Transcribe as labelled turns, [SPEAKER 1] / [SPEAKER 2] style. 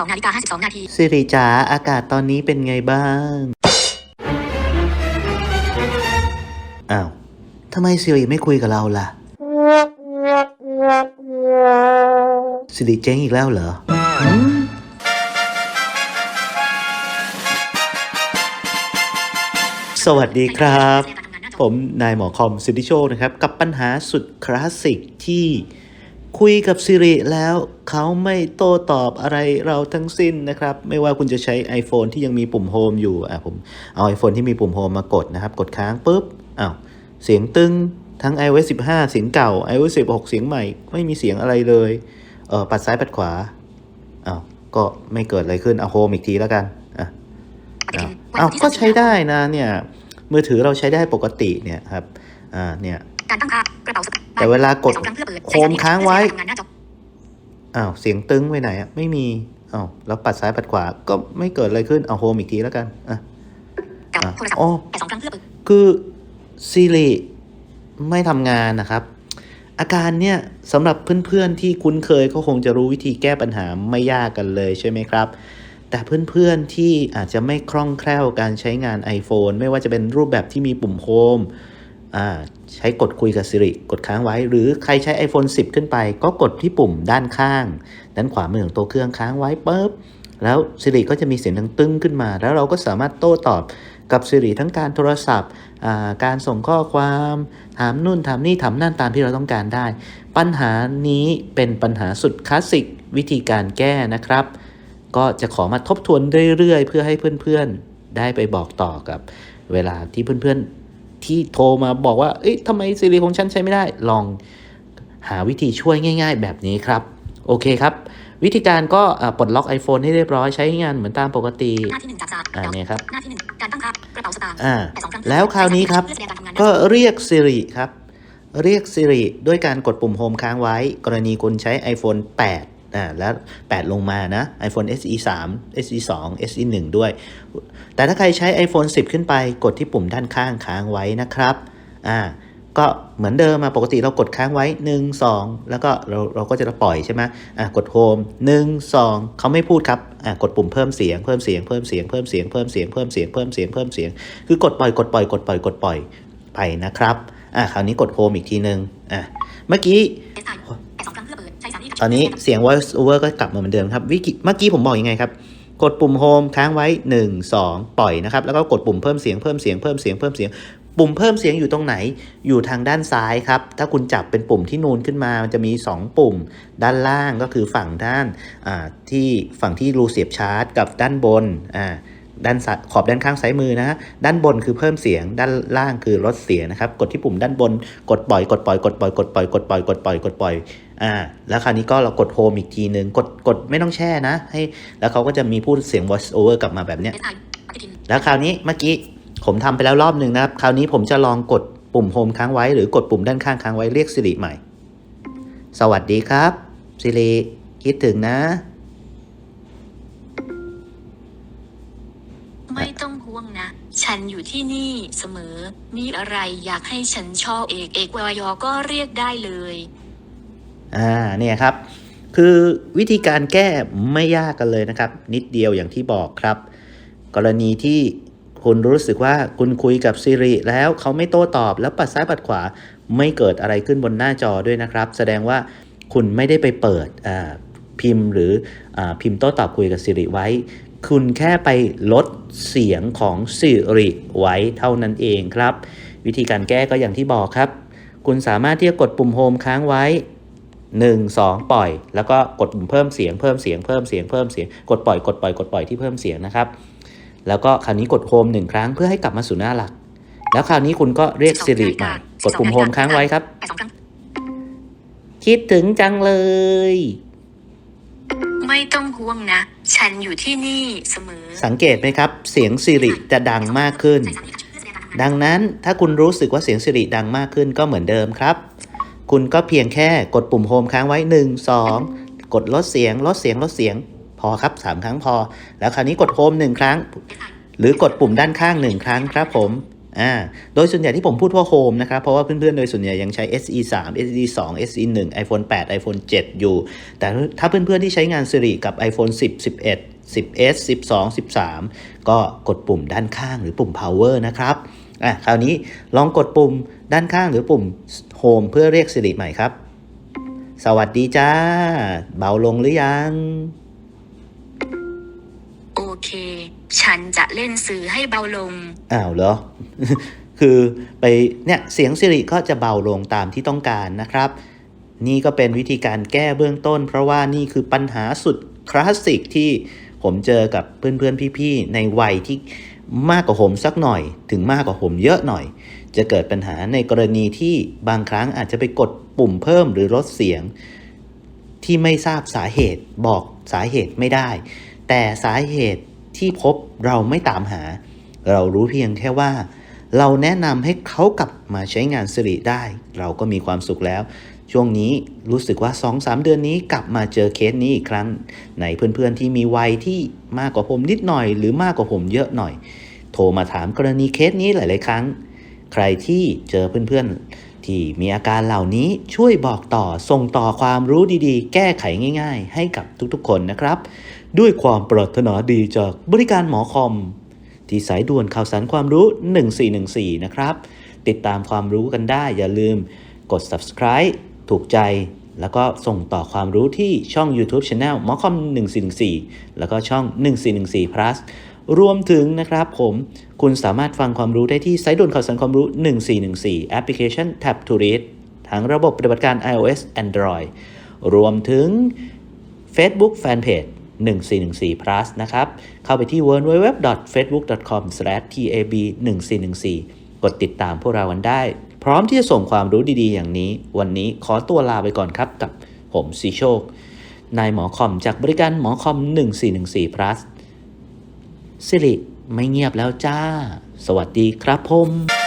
[SPEAKER 1] 12นาฬิกา52 นาที
[SPEAKER 2] สิริจ๋าอากาศตอนนี้เป็นไงบ้าง อ้าวทำไมสิริไม่คุยกับเราล่ะ สิริเจ๊งอีกแล้วเหรอหืมสวัสดีครับ ผมนายหมอคอมสิทธิโชคนะครับ กับปัญหาสุดคลาสสิกที่ คุยกับสิริแล้วเขาไม่โต้ตอบอะไรเราทั้งสิ้นนะครับ ไม่ว่าคุณจะใช้ iPhone ที่ยังมีปุ่มโฮมอยู่อะผมเอา iPhone ที่มีปุ่มโฮมมากดนะครับ กดค้างปุ๊บอ้าวเสียงตึงทั้ง iOS 15 เสียงเก่า iOS 16 เสียงใหม่ ไม่มีเสียงอะไรเลยเออปัดซ้ายปัดขวาอ้าวก็ไม่เกิดอะไรขึ้นเอาโฮมอีกทีแล้วกันอะอ้าอ้าวก็ใช้ได้นะเนี่ยมือถือเราใช้ได้ปกติเนี่ยครับอ่าเนี่ย
[SPEAKER 1] การตั้งค่ากระเป๋าสตางค์
[SPEAKER 2] แต่เวลากด
[SPEAKER 1] ใส่สองครั้งเพื่อเปิด
[SPEAKER 2] โฮมค้างไว้
[SPEAKER 1] ใส่สมนิ้เพื่อทำงานหน้าจอ
[SPEAKER 2] อ้าวเสียงตึงไปไหนอะไม่มีอ้าวแล้วปัดซ้ายปัดขวาก็ไม่เกิดอะไรขึ้นเอาโฮมอีกทีแล้วกันอะ
[SPEAKER 1] กับ
[SPEAKER 2] อะ
[SPEAKER 1] โทรศัพท์
[SPEAKER 2] อ๋อ
[SPEAKER 1] แต่สองครั้งเพื่อเปิด
[SPEAKER 2] คือซีรีไม่ทำงานนะครับ อาการเนี่ยสำหรับเพื่อนๆที่คุ้นเคยก็คงจะรู้วิธีแก้ปัญหาไม่ยากกันเลยใช่ไหมครับ แต่เพื่อนๆที่อาจจะไม่คล่องแคล่วการใช้งาน iPhone ไม่ว่าจะเป็นรูปแบบที่มีปุ่มโฮมอ่า ใช้กดคุยกับ Siri กดค้างไว้ หรือใครใช้ iPhone 10 ขึ้นไป ก็กดที่ปุ่มด้านข้าง ด้านขวามือของตัวเครื่องค้างไว้ปุ๊บแล้ว Siri ก็จะมีเสียงดังตึ้งขึ้นมา แล้วเราก็สามารถโต้ตอบกับ Siri ทั้งการโทรศัพท์ การส่งข้อความ ถามนู่นถามนี่ถามนั่นตามที่เราต้องการได้ ปัญหานี้เป็นปัญหาสุดคลาสสิกวิธีการแก้นะครับ ก็จะขอมาทบทวนเรื่อยๆ เพื่อให้เพื่อนๆ ได้ไปบอกต่อกับเวลาที่เพื่อนๆ ที่โทรมาบอกว่า เอ๊ะทำไมซีรีของฉันใช้ไม่ได้ ลองหาวิธีช่วยง่าย ๆ แบบนี้ครับ โอเคครับ วิธีการก็อ่าปลดล็อก iPhone ให้เรียบร้อยใช้งานเหมือนตามปกติ
[SPEAKER 1] หน้าที่หนึ่งจากสาม
[SPEAKER 2] อ่าเนี่ยครับ
[SPEAKER 1] หน้าที่หนึ่งการตั้งค่ากระเป๋าสตางค์
[SPEAKER 2] อ่า
[SPEAKER 1] แต่สองครั้ง
[SPEAKER 2] แล้วคราวนี้ครับ
[SPEAKER 1] เพื่อแสดงการทำงานหน้าจ
[SPEAKER 2] ก็
[SPEAKER 1] อ
[SPEAKER 2] เรียก Siri ครับ เรียก Siri ด้วยการกดปุ่มโฮมค้างไว้ กรณีคุณใช้ iPhone 8 อ่าแล้ว 8 ลงมานะ iPhone SE 3 SE 2 SE 1ด้วย แต่ถ้าใครใช้ iPhone 10 ขึ้นไปกดที่ปุ่มด้านข้างค้างไว้นะครับอ่าก็เหมือนเดิมมาปกติเรากดค้างไว้ 1 2 แล้วก็เราเราก็จะปล่อยใช่ไหมอ่ากดโฮม1 2 เขาไม่พูดครับอ่ากดปุ่มเพิ่มเสียงเพิ่มเสียงเพิ่มเสียงเพิ่มเสียงเพิ่มเสียงเพิ่มเสียงเพิ่มเสียงเพิ่มเสียง คือกดปล่อยกดปล่อยกดปล่อยกดปล่อยไปนะครับอะคราวนี้กดโฮมอีกทีนึงอะเมื่อกี้ ตอนนี้เสียง voice over ก็กลับมาเหมือนเดิมครับวิกิเมื่อกี้ผมบอกยังไงครับ กดปุ่มโฮมค้างไว้ 1 2 ปล่อยนะครับ แล้วก็กดปุ่มเพิ่มเสียงเพิ่มเสียงเพิ่มเสียงเพิ่มเสียง ปุ่มเพิ่มเสียงอยู่ตรงไหน อยู่ทางด้านซ้ายครับ ถ้าคุณจับเป็นปุ่มที่นูนขึ้นมา มันจะมี 2 ปุ่ม ด้านล่างก็คือฝั่งด้านอ่าที่ฝั่งที่รูเสียบชาร์จ กับด้านบนอ่า ด้านขอบด้านข้างซ้ายมือนะฮะด้านบนคือเพิ่มเสียง ด้านล่างคือลดเสียงนะครับ กดที่ปุ่มด้านบน กดปล่อย กดปล่อย กดปล่อย กดปล่อย กดปล่อย กดปล่อย กดปล่อย อ่า แล้วคราวนี้ก็เรากดโฮมอีกทีนึงกด กดไม่ต้องแช่นะ ให้ แล้วเขาก็จะมีพูดเสียง voice over กลับมาแบบเนี้ย แล้วคราวนี้เมื่อกี้ผมทำไปแล้วรอบหนึ่งนะครับ คราวนี้ผมจะลองกดปุ่มโฮมค้างไว้ หรือกดปุ่มด้านข้างค้างไว้ เรียกสิริใหม่ สวัสดีครับ สิริ คิดถึงนะ
[SPEAKER 3] ไม่ต้องห่วงนะ ฉันอยู่ที่นี่เสมอ มีอะไรอยากให้ฉันชอบเอกเอกวายอก็เรียกได้เลย
[SPEAKER 2] อ่าเนี่ยครับ คือวิธีการแก้ไม่ยากกันเลยนะครับ นิดเดียวอย่างที่บอกครับ กรณีที่คุณรู้สึกว่าคุณคุยกับ Siri แล้วเขาไม่โต้ตอบแล้วปัดซ้ายปัดขวาไม่เกิดอะไรขึ้นบนหน้าจอด้วยนะครับ แสดงว่าคุณไม่ได้ไปเปิดอ่าพิมพ์หรืออาพิมพ์โต้ตอบคุยกับ Siri ไว้ คุณแค่ไปลดเสียงของ Siri ไว้เท่านั้นเองครับ วิธีการแก้ก็อย่างที่บอกครับ คุณสามารถที่จะกดปุ่มโฮมค้างไว้ 1 2 ปล่อย แล้วก็กดปุ่มเพิ่มเสียงเพิ่มเสียงเพิ่มเสียงเพิ่มเสียงกดปล่อยกดปล่อยกดปล่อยที่เพิ่มเสียงนะครับ แล้วก็คราวนี้กดโฮมหนึ่งครั้งเพื่อให้กลับมาสู่หน้าหลัก แล้วคราวนี้คุณก็เรียก Siri ใหม่กดปุ่มโฮมค้างไว้ครับ
[SPEAKER 1] แต่สองครั้ง
[SPEAKER 2] คิดถึงจังเลย
[SPEAKER 3] ไม่ต้องห่วงนะ ฉันอยู่ที่นี่เสมอ
[SPEAKER 2] สังเกตไหมครับ เสียง Siri จะดังมากขึ้น
[SPEAKER 1] ดังนั้
[SPEAKER 2] นถ้าคุณรู้สึกว่าเสียง Siri ดังมากขึ้นก็เหมือนเดิมครับ คุณก็เพียงแค่กดปุ่มโฮมค้างไว้ 1 2 กดลดเสียง ลดเสียงลดเสียง พอครับ 3 ครั้งพอ แล้วคราวนี้กดโฮม1ครั้ง หรือกดปุ่มด้านข้าง 1 ครั้งครับผม อ่าโดยส่วนใหญ่ที่ผมพูดว่าโฮมนะครับเพราะว่าเพื่อนๆ โดยส่วนใหญ่ยังใช้ SE 3 SE 2 SE 1 iPhone 8 iPhone 7 อยู่ แต่ถ้าเพื่อนๆ ที่ใช้งาน Siri กับ iPhone 10 11 10s 12 13 ก็กดปุ่มด้านข้างหรือปุ่ม power นะครับอะคราวนี้ลองกดปุ่มด้านข้างหรือปุ่ม home เพื่อเรียก Siri ใหม่ครับ สวัสดีจ้า เบาลงหรือยัง
[SPEAKER 3] ฉันจะเล่นสื่อให้เบาลง
[SPEAKER 2] อ้าวเหรอ คือไปเนี่ยเสียงสิริก็จะเบาลงตามที่ต้องการนะครับ นี่ก็เป็นวิธีการแก้เบื้องต้น เพราะว่านี่คือปัญหาสุดคลาสสิกที่ผมเจอกับเพื่อนๆพี่ๆในวัยที่มากกว่าผมสักหน่อย ถึงมากกว่าผมเยอะหน่อย จะเกิดปัญหาในกรณีที่บางครั้งอาจจะไปกดปุ่มเพิ่มหรือลดเสียง ที่ไม่ทราบสาเหตุบอกสาเหตุไม่ได้ แต่สาเหตุ ที่พบเราไม่ตามหา เรารู้เพียงแค่ว่า เราแนะนำให้เขากลับมาใช้งานสิริได้ เราก็มีความสุขแล้ว ช่วงนี้รู้สึกว่า 2-3 เดือนนี้กลับมาเจอเคสนี้อีกครั้ง ในเพื่อนๆที่มีวัยที่มากกว่าผมนิดหน่อย หรือมากกว่าผมเยอะหน่อย โทรมาถามกรณีเคสนี้หลายๆ ครั้ง ใครที่เจอเพื่อนๆ ที่มีอาการเหล่านี้ช่วยบอกต่อส่งต่อความรู้ดีๆ แก้ไขง่าย ๆ ให้กับทุกๆ คนนะครับ ด้วยความปรารถนาดีจากบริการหมอคอม ที่สายด่วนข่าวสารความรู้ 1414 นะครับ ติดตามความรู้กันได้อย่าลืมกด subscribe ถูกใจ แล้วก็ส่งต่อความรู้ที่ช่อง YouTube Channel หมอคอม 1414 แล้วก็ช่อง 1414 plus รวมถึงนะครับผมคุณสามารถฟังความรู้ได้ที่สายด่วนข่าวสารความรู้ 1414 แอปพลิเคชัน Tab to Read ทั้งระบบปฏิบัติการ iOS Android รวมถึง Facebook Fanpage 1414 plus นะครับ เข้าไปที่ www.facebook.com/tab1414 กดติดตามพวกเรากันได้ พร้อมที่จะส่งความรู้ดีๆ อย่างนี้ วันนี้ขอตัวลาไปก่อนครับกับผมสีโชคนายหมอคอมจากบริการหมอคอม 1414 plus สิริไม่เงียบแล้วจ้า สวัสดีครับผม